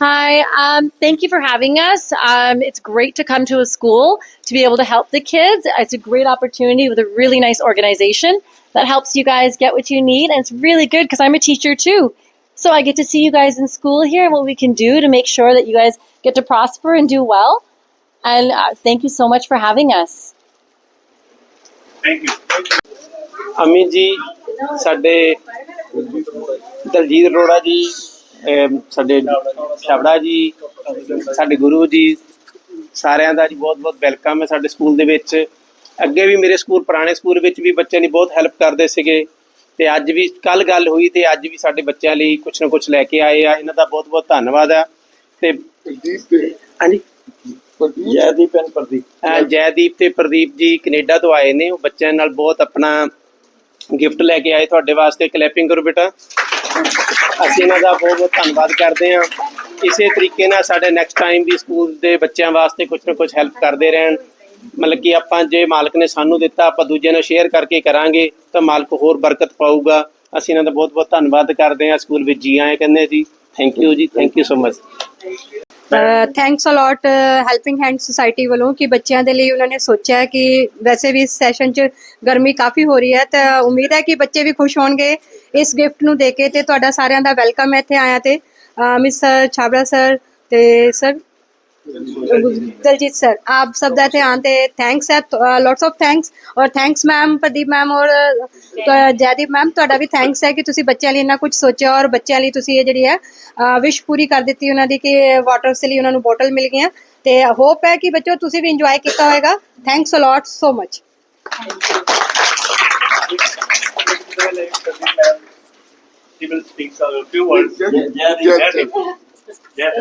Hi, um, thank you for having us. Um, it's great to come to a school to be able to help the kids. It's a great opportunity with a really nice organization that helps you guys get what you need. And it's really good because I'm a teacher too. So I get to see you guys in school here and what we can do to make sure that you guys get to prosper and do well. And uh, thank you so much for having us. Thank you Amit ji ਸਾਡੇ ਦਲਜੀਤ ਅਰੋੜਾ ਜੀ ਅਮ ਸਾਡੇ ਛਾਬੜਾ ਜੀ ਸਾਡੇ ਗੁਰੂ ਜੀ ਸਾਰਿਆਂ ਦਾ ਜੀ ਬਹੁਤ ਬਹੁਤ welcome ਹੈ ਸਾਡੇ ਸਕੂਲ ਦੇ ਵਿੱਚ। ਅੱਗੇ ਵੀ ਮੇਰੇ ਸਕੂਲ ਪੁਰਾਣੇ ਸਕੂਲ ਵਿੱਚ ਵੀ ਬੱਚਿਆਂ ਦੀ ਬਹੁਤ ਹੈਲਪ ਕਰਦੇ ਸੀਗੇ। ਤੇ ਅੱਜ ਵੀ ਕੱਲ ਗੱਲ ਹੋਈ ਤੇ ਅੱਜ ਵੀ ਸਾਡੇ ਬੱਚਿਆਂ ਲਈ ਕੁਝ ਨਾ ਕੁਝ ਲੈ ਕੇ ਆਏ ਆ। ਇਹਨਾਂ ਦਾ ਬਹੁਤ ਬਹੁਤ ਧੰਨਵਾਦ ਆ। ਤੇ ਹਾਂਜੀ। ਜੈਦੀਪ ਪ੍ਰਦੀਪ। ਜੈਦੀਪ ਤੇ ਪ੍ਰਦੀਪ ਜੀ ਕੈਨੇਡਾ ਤੋਂ ਆਏ ਨੇ। ਉਹ ਬੱਚਿਆਂ ਨਾਲ ਬਹੁਤ ਆਪਣਾ ਗਿਫਟ ਲੈ ਕੇ ਆਏ ਤੁਹਾਡੇ ਵਾਸਤੇ ਕਲੈਪਿੰਗ ਕਰੋ ਬੇਟਾ। ਅਸੀਂ ਇਹਨਾਂ ਦਾ ਬਹੁਤ ਬਹੁਤ ਧੰਨਵਾਦ ਕਰਦੇ ਹਾਂ। ਇਸੇ ਤਰੀਕੇ ਨਾਲ ਸਾਡੇ ਨੈਕਸਟ ਟਾਈਮ ਵੀ ਸਕੂਲ ਦੇ ਬੱਚਿਆਂ ਵਾਸਤੇ ਕੁਝ ਨਾ ਕੁਝ ਹੈਲਪ ਕਰਦੇ ਰਹਿਣ। ਮਤਲਬ ਕਿ ਆਪਾਂ ਜੇ ਮਾਲਕ ਨੇ ਸਾਨੂੰ ਦਿੱਤਾ, ਆਪਾਂ ਦੂਜਿਆਂ ਨਾਲ ਸ਼ੇਅਰ ਕਰਕੇ ਕਰਾਂਗੇ, ਤਾਂ ਮਾਲਕ ਹੋਰ ਬਰਕਤ ਪਾਊਗਾ। ਅਸੀਂ ਇਹਨਾਂ ਦਾ ਬਹੁਤ ਬਹੁਤ ਧੰਨਵਾਦ ਕਰਦੇ ਹਾਂ। ਸਕੂਲ ਵਿੱਚ ਜੀ ਆਏ ਕਹਿੰਦੇ ਜੀ। ਥੈਂਕ ਯੂ ਜੀ। Thank you so much thanks a lot helping hand society ਵੱਲੋਂ ਕਿ ਬੱਚਿਆਂ ਦੇ ਲਈ ਉਹਨਾਂ ਨੇ ਸੋਚਿਆ ਕਿ ਵੈਸੇ ਵੀ ਇਸ ਸੈਸ਼ਨ 'ਚ ਗਰਮੀ ਕਾਫੀ ਹੋ ਰਹੀ ਹੈ, ਤਾਂ ਉਮੀਦ ਹੈ ਕਿ ਬੱਚੇ ਵੀ ਖੁਸ਼ ਹੋਣਗੇ ਇਸ ਗਿਫਟ ਨੂੰ ਦੇ ਕੇ ਤੇ ਤੁਹਾਡਾ ਸਾਰਿਆਂ ਦਾ ਵੈਲਕਮ ਹੈ ਇੱਥੇ ਆਇਆ ਤੇ। ਮਿਸ ਛਾਬੜਾ ਸਰ ਤੇ ਸਰ ਦਲਜੀਤ ਸਰ ਆਪ ਸਭ ਦਾ ਆਉਣ ਤੇ ਥੈਂਕਸ ਹੈ ਲੋਟਸ ਆਫ ਥੈਂਕਸ ਔਰ ਥੈਂਕਸ ਮੈਮ ਪ੍ਰਦੀਪ ਮੈਮ ਔਰ ਜੈਦੀਪ ਮੈਮ ਤੁਹਾਡਾ ਵੀ ਥੈਂਕਸ ਹੈ ਕਿ ਤੁਸੀਂ ਬੱਚਿਆਂ ਲਈ ਇੰਨਾ ਕੁਝ ਸੋਚਿਆ ਔਰ ਬੱਚਿਆਂ ਲਈ ਤੁਸੀਂ ਇਹ ਜਿਹੜੀ ਹੈ ਵਿਸ਼ ਪੂਰੀ ਕਰ ਦਿੱਤੀ ਉਹਨਾਂ ਦੀ ਕਿ ਵਾਟਰਸ ਲਈ ਉਹਨਾਂ ਨੂੰ ਬੋਟਲ ਮਿਲ ਗਈਆਂ ਤੇ ਹੋਪ ਹੈ ਕਿ ਬੱਚੋ ਤੁਸੀਂ ਵੀ ਇੰਜੋਏ ਕੀਤਾ ਹੋਵੇਗਾ thanks a lot so much He will speak a few words. Jaideep Yeah.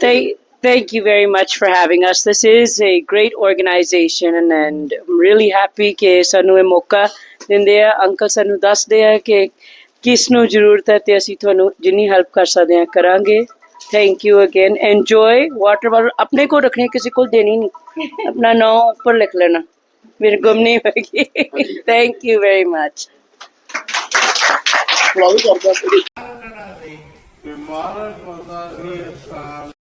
Thank, thank you very much for having us. This is a great organization and, I'm really happy ਕਿ ਸਾਨੂੰ ਇਹ ਮੌਕਾ ਦਿੰਦੇ ਆ uncle ਸਾਨੂੰ ਦੱਸਦੇ ਆ ਕਿ ਕਿਸ ਨੂੰ ਜ਼ਰੂਰਤ ਹੈ ਤੇ ਅਸੀਂ ਤੁਹਾਨੂੰ ਜਿੰਨੀ ਹੈਲਪ ਕਰ ਸਕਦੇ ਹਾਂ ਕਰਾਂਗੇ thank you again enjoy water bottle ਆਪਣੇ ਕੋਲ ਰੱਖਣੀ ਕਿਸੇ ਕੋਲ ਦੇਣੀ ਨਹੀਂ ਆਪਣਾ ਨਾਮ ਉੱਪਰ ਲਿਖ ਲੈਣਾ ਮੇਰੇ ਗੁੰਮ ਨਹੀਂ ਹੋਏਗੀ thank you very much flower ਕਰਦਾ ਕਿ ਮਹਾਰਾਜ ਪਤਾ ਇਹ ਸਾਲ